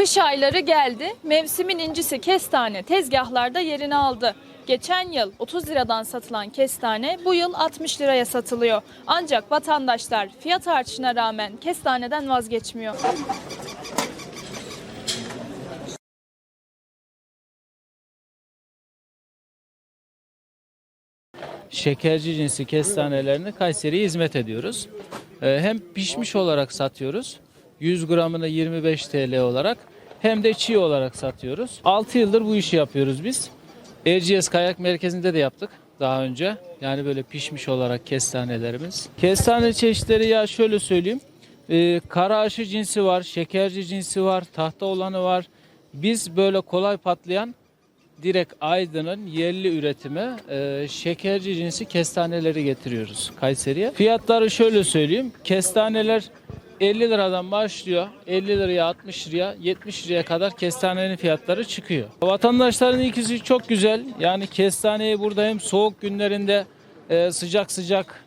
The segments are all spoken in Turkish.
Kış ayları geldi. Mevsimin incisi kestane tezgahlarda yerini aldı. Geçen yıl 30 liradan satılan kestane bu yıl 60 liraya satılıyor. Ancak vatandaşlar fiyat artışına rağmen kestaneden vazgeçmiyor. şekerci cinsi kestanelerini Kayseri'ye hizmet ediyoruz. Ee, Hem pişmiş olarak satıyoruz. 100 gramını 25 TL olarak hem de çiğ olarak satıyoruz. 6 yıldır bu işi yapıyoruz biz. Erciyes Kayak Merkezi'nde de yaptık daha önce. Yani böyle pişmiş olarak kestanelerimiz. Kestane çeşitleri ya şöyle söyleyeyim. Ee, kara aşı cinsi var, şekerci cinsi var, tahta olanı var. Biz böyle kolay patlayan direkt Aydın'ın yerli üretimi e, şekerci cinsi kestaneleri getiriyoruz Kayseri'ye. Fiyatları şöyle söyleyeyim. Kestaneler 50 liradan başlıyor. 50 liraya 60 liraya 70 liraya kadar kestanenin fiyatları çıkıyor. Vatandaşların ikisi çok güzel. Yani kestaneyi burada hem soğuk günlerinde e, sıcak sıcak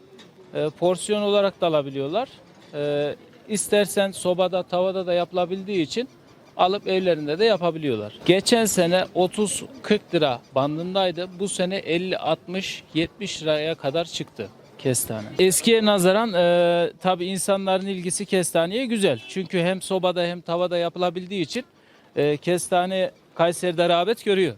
e, porsiyon olarak da alabiliyorlar. E, istersen sobada tavada da yapılabildiği için alıp evlerinde de yapabiliyorlar. Geçen sene 30-40 lira bandındaydı. Bu sene 50-60-70 liraya kadar çıktı kestane. Eskiye nazaran e, tabi insanların ilgisi kestaneye güzel. Çünkü hem sobada hem tavada yapılabildiği için e, kestane Kayseri'de rağbet görüyor.